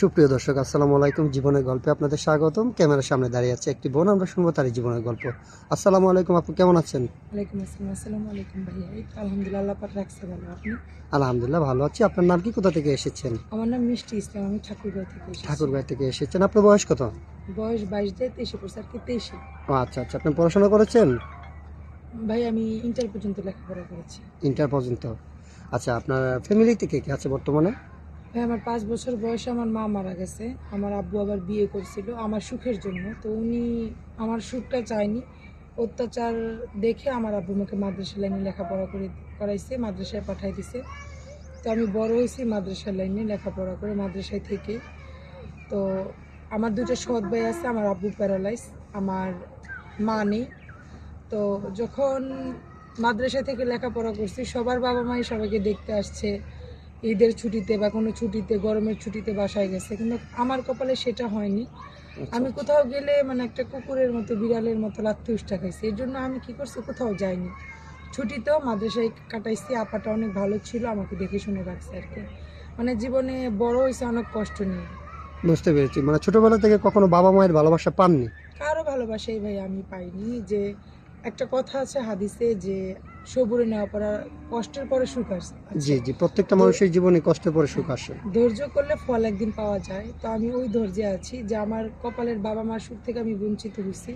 সুপ্রিয় দর্শক আসসালামু আলাইকুম। জীবনের গল্পে আপনাদের স্বাগতম। ক্যামেরার সামনে দাঁড়িয়ে আছে একটি বোন। আমরা শুনব তার জীবনের গল্প। আসসালামু আলাইকুম আপু কেমন আছেন? ওয়ালাইকুম আসসালাম। আসসালামু আলাইকুম ভাইয়া। এই তো আলহামদুলিল্লাহ পাক রাখছে ভালো। আপনি? আলহামদুলিল্লাহ ভালো আছি। আপনার নাম কি? কোথা থেকে এসেছেন? আমার নাম মিষ্টি ইসলাম। আমি ঠাকুরগাঁও থেকে এসেছি। ঠাকুরগাঁও থেকে এসেছেন। আপনার বয়স কত? বয়স বাইশ দিয়ে তেইশে পড়ছে আর কি তেইশে। ও আচ্ছা আচ্ছা। আপনি পড়াশোনা করেছেন? ভাই আমি ইন্টার পর্যন্ত লেখাপড়া করেছি। ইন্টার পর্যন্ত। আচ্ছা আপনার ফ্যামিলি থেকে কে আছে বর্তমানে? ভাই, আমার পাঁচ বছর বয়সে আমার মা মারা গেছে। আমার আব্বু আবার বিয়ে করছিল আমার সুখের জন্য। তো উনি আমার সুখটা চায়নি। অত্যাচার দেখে আমার আব্বু আমাকে মাদ্রাসা লাইনে লেখাপড়া করে করাইছে, মাদ্রাসায় পাঠাই দিছে। তো আমি বড় হয়েছি মাদ্রাসা লাইনে লেখাপড়া করে মাদ্রাসায় থেকে। তো আমার দুটো সৎ ভাই আছে, আমার আব্বু প্যারালাইজ আমার মা নেই। তো যখন মাদ্রাসা থেকে লেখাপড়া করছি, সবার বাবা মাই সবাইকে দেখতে আসছে। ঈদের ছুটিতে বা কোনো ছুটিতে গরমের ছুটিতে বাসায় গেছে। কিন্তু আমার কপালে সেটা হয়নি। আচ্ছা, আমি কোথাও গেলে মানে একটা কুকুরের মতো বিড়ালের মতো লাত্তি উষ্টা খাইছি। এর জন্য আমি কি করছি কোথাও যাইনি। ছুটিতেও মাদ্রাসায় কাটাইছি আপাটা অনেক ভালো ছিল আমাকে দেখে শুনে রাখছে আর কি। মানে জীবনে বড় হয়েছে অনেক কষ্ট নিয়ে। বুঝতে পেরেছি। মানে ছোটবেলা থেকে কখনো বাবা মায়ের ভালোবাসা পাননি? কারও ভালোবাসাই ভাই আমি পাইনি। যে একটা কথা আছে হাদিসে যে সবুরে নেওয়া পড়া কষ্টের পরে সুখ আসে। জি জি প্রত্যেকটা মানুষের জীবনে কষ্টে পরে সুখ আসে। ধৈর্য করলে ফল একদিন পাওয়া যায়। তো আমি ওই ধৈর্যে আছি যে আমার কপালের বাবা মার সুখ থেকে আমি বঞ্চিত হয়েছি।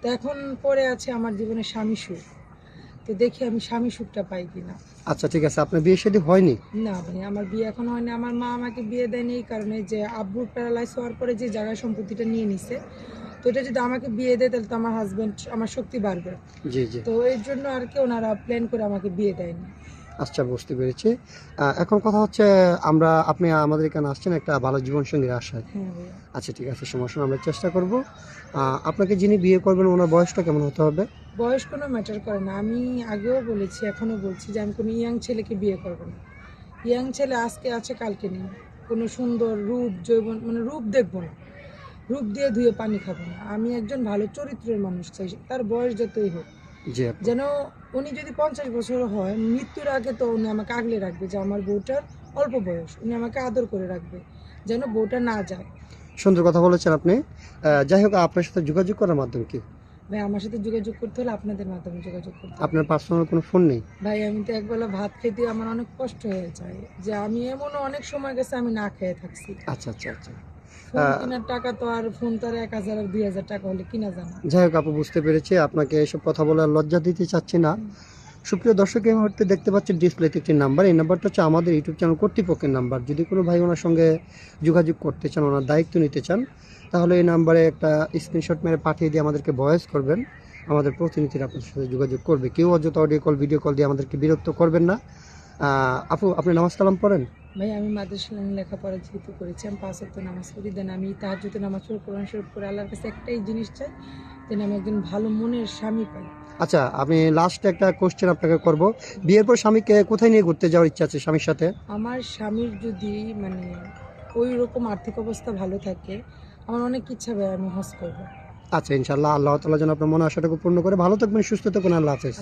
তো এখন পরে আছে আমার জীবনে স্বামী সুখ। তো দেখি আমি স্বামী সুখটা পাই কিনা। আচ্ছা ঠিক আছে। আপনার বিয়ে শাদী হয়নি? না ভাই আমার বিয়ে এখন হয়নি। আমার মা আমাকে বিয়ে দেয়নি এই কারণে যে আব্বুর প্যারালাইজ হওয়ার পরে যে জায়গা সম্পত্তিটা নিয়ে নিছে তো এটা যদি আমাকে বিয়ে দেয় তাহলে তো আমার হাজব্যান্ড আমার শক্তি বাড়বে। জি জি। তো এর জন্য আর কি ওনারা প্ল্যান করে আমাকে বিয়ে দেয়নি। আচ্ছা বুঝতে পেরেছি। এখন কথা হচ্ছে আমরা আপনি আমাদের এখানে আসছেন একটা ভালো জীবনসঙ্গীর আশায়। হ্যাঁ আচ্ছা ঠিক আছে সমস্যা আমরা চেষ্টা করব। আপনাকে যিনি বিয়ে করবেন ওনার বয়সটা কেমন হতে হবে? বয়স কোনো ম্যাটার করে না। আমি আগেও বলেছি এখনও বলছি যে আমি কোনো ইয়াং ছেলেকে বিয়ে করব না। ইয়াং ছেলে আজকে আছে কালকে নেই। কোনো সুন্দর রূপ জৈবন মানে রূপ দেখব না। রূপ দিয়ে ধুয়ে পানি খাব না। আমি একজন ভালো চরিত্রের মানুষ চাই তার বয়স যতই হোক। যেন উনি যদি পঞ্চাশ বছর হয় মৃত্যুর আগে তো উনি আমাকে আগলে রাখবে যে আমার বউটার অল্প বয়স। উনি আমাকে আদর করে রাখবে যেন বউটা না যায়। সুন্দর কথা বলেছেন আপনি। যাই হোক আপনার সাথে যোগাযোগ করার মাধ্যম কি? ভাই আমার সাথে যোগাযোগ করতে হলে আপনাদের মাধ্যমে যোগাযোগ করতে আপনার পার্সোনাল কোনো ফোন নেই? ভাই আমি তো একবেলা ভাত খেতে আমার অনেক কষ্ট হয়ে যায়। যে আমি এমনও অনেক সময় গেছে আমি না খেয়ে থাকছি। আচ্ছা আচ্ছা আচ্ছা। যাই হোক আপু বুঝতে পেরেছি। আপনাকে এসব কথা বলে আর লজ্জা দিতে চাচ্ছি না। সুপ্রিয় দর্শক এই মুহূর্তে দেখতে পাচ্ছেন ডিসপ্লেতে একটি নাম্বার। এই নাম্বারটা হচ্ছে আমাদের ইউটিউব চ্যানেল কর্তৃপক্ষের নাম্বার। যদি কোনো ভাই ওনার সঙ্গে যোগাযোগ করতে চান ওনার দায়িত্ব নিতে চান তাহলে এই নাম্বারে একটা স্ক্রিনশট মেরে পাঠিয়ে দিয়ে আমাদেরকে ভয়েস করবেন। আমাদের প্রতিনিধিরা আপনার সাথে যোগাযোগ করবে। কেউ অযথা অডিও কল ভিডিও কল দিয়ে আমাদেরকে বিরক্ত করবেন না। আপু আপনি নামাজ কালাম পড়েন? ভাই আমি মাদ্রাসা লেখাপড়া যেহেতু করেছি আমি পাঁচ অক্ট নামাজ পড়ি দেন আমি তাহার যদি নামাজ পড়ে কোরআন শরীফ করে আল্লাহর কাছে একটাই জিনিস চাই যেন আমি একজন ভালো মনের স্বামী পাই। আচ্ছা আমি লাস্ট একটা কোশ্চেন আপনাকে করব। বিয়ের পর স্বামীকে কোথায় নিয়ে ঘুরতে যাওয়ার ইচ্ছা আছে স্বামীর সাথে? আমার স্বামীর যদি মানে ওই রকম আর্থিক অবস্থা ভালো থাকে আমার অনেক ইচ্ছা ভাই আমি হজ করব। আচ্ছা ইনশাল্লাহ আল্লাহ তালা যেন আপনার মনে আশাটাকে পূর্ণ করে ভালো থাকবেন সুস্থ থাকুন আল্লাহ হাফেজ।